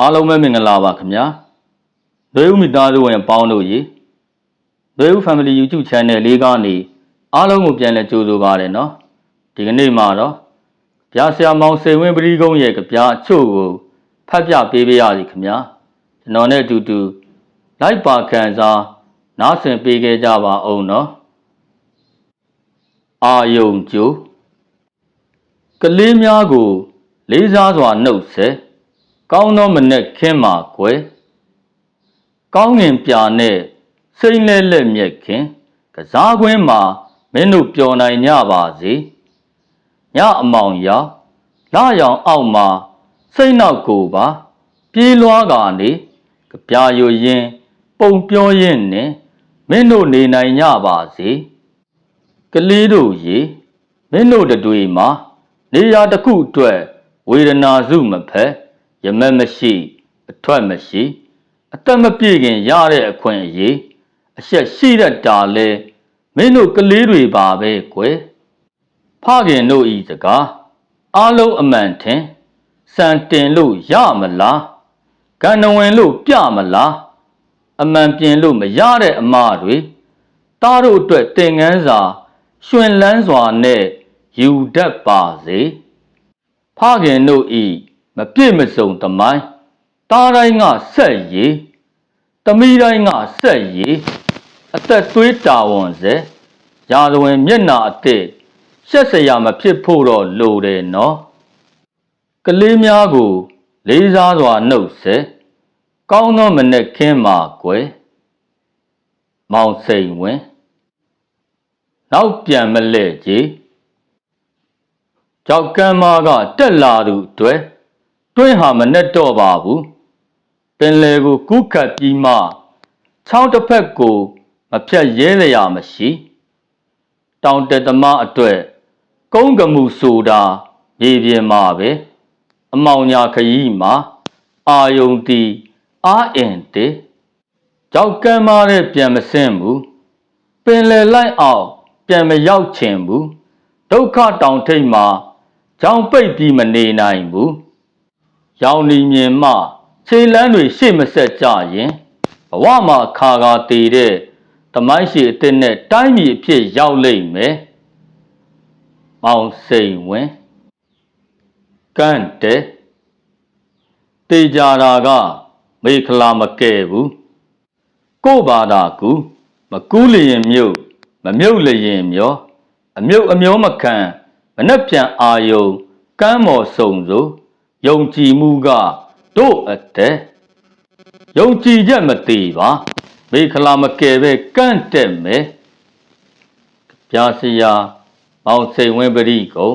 အားလုံးပဲမင်္ဂလာပါခင်ဗျာလွေဦးမိသားစုဝင်ပေါင်းတို့ရေလွေဦး Family YouTube Channel လေးကနေအားလုံးကိုပြန်လည်ကြိုဆိုပါရနော်ဒီကနေ့မှာတော့ဗျာဆရာမောင်စိန်ဝင်းပရိကုံးရဲ့ကြပြအချို့ကိုဖတ်ပြပေးပေးရစီခင်ဗျာကျွန်တော်နဲ့အတူတူလိုက်ပါခံစားနားဆင်ပေးခဲ့ကြပါအောင်နော်အာယုံကျိုးကလေးများကို လေးစားစွာနှုတ်ဆက် ကောင်းသောမနဲ့ခင်းမှာကွယ်ကောင်းငင်ပြာနဲ့စိမ့်လဲလက်မြက်ခင်ကစားကွင်းမှာမင်းတို့ပျော်နိုင်ကြပါစေညအမောင်ရောက်လာရောင်အောက်မှာစိတ်နောက်ကိုပါ ပြေးလွှားကနေကြပြာယိုရင် ပုံပြောရင်းနဲ့မင်းတို့နေနိုင်ကြပါစေကလေးတို့ရေမင်းတို့တတွေမှာ နေရာတစ်ခုအတွက်ဝေဒနာစုမဖက် ရမက်မရှိအထွက်မရှိအသက်မပြည့်ခင်ရတဲ့အခွင့်အရေးအဆက်ရှိတတ်တာလဲမင်းတို့ကလေးတွေပါပဲကွယ်ဖခင်တို့ဤစကားအားလုံးအမှန်ထင်စံတင်လို့ရမလားကံတော်ဝင်လို့ပြမလားအမှန်ပြင်လို့မရတဲ့အမတွေတားတို့အတွက်သင်ငန်းစာရှင်လန်းစွာနဲ့ယူတတ်ပါစေဖခင်တို့ဤ မပြည့်မစုံတမိုင်းတားတိုင်းကဆက်ရည်တမိတိုင်းကဆက်ရည်အသက်သွေးတာဝန်စေရာဇဝင်မျက်နာအစ်စ်ရှက်စရာမဖြစ်ဖို့တော့လိုတယ်နော်ကလေးများကို လေးစားစွာနှုတ်ဆက်ကောင်းသောမနဲ့ခင်းမှာကွယ်မောင်စိန်ဝင်နောက်ပြန်မလဲကြီးကြောက်ကမ်းမာကတက်လာသူအတွက် တွင်းဟာမနဲ့တော့ပါဘူးပင်လေကိုကူးကပ်ပြီးမှချောင်းတစ်ဖက်ကိုမဖြတ်ရဲလျာမရှိတောင်တက်သမားအတွက်ကုန်းကမှုဆိုတာမြေပြင်မှာပဲအမောင်ညာခရီးမှာအာယုံတီအာအင်တေကြောက်ကမ်းမာတဲ့ပြန်မစင်းဘူးပင်လေလိုက်အောင်ပြန်မရောက်ချင်ဘူးဒုက္ခတောင်ထိပ်မှာကြောင်ပိတ်ပြီးမနေနိုင်ဘူး ရောင်နေမြင်မှခြေလန်းတွေရှေ့မဆက်ကြရင်ဘဝမှာခါခါတည်တဲ့တမိုင်းရှိအစ်စ်နဲ့တိုင်းပြည်အဖြစ်ရောက်လိမ့်မယ်။မောင်စိန်ဝင်ကန့်တဲ့တေကြတာက မေခလာမကဲဘူးကို့ဘာသာကူမကူးလျင်မြုပ်မမြုပ်လျင်မျောအမြုပ်အမျောမခံမနှက်ပြန်အာယုံကမ်းမော်စုံစို့ ယုံကြည်မှုကတို့အတဲ့ယုံကြည်ချက်မသေးပါမေခလာမကယ်ပဲကန့်တက်မယ်ပြာစရာမောင်စိန်ဝင်းပရိကို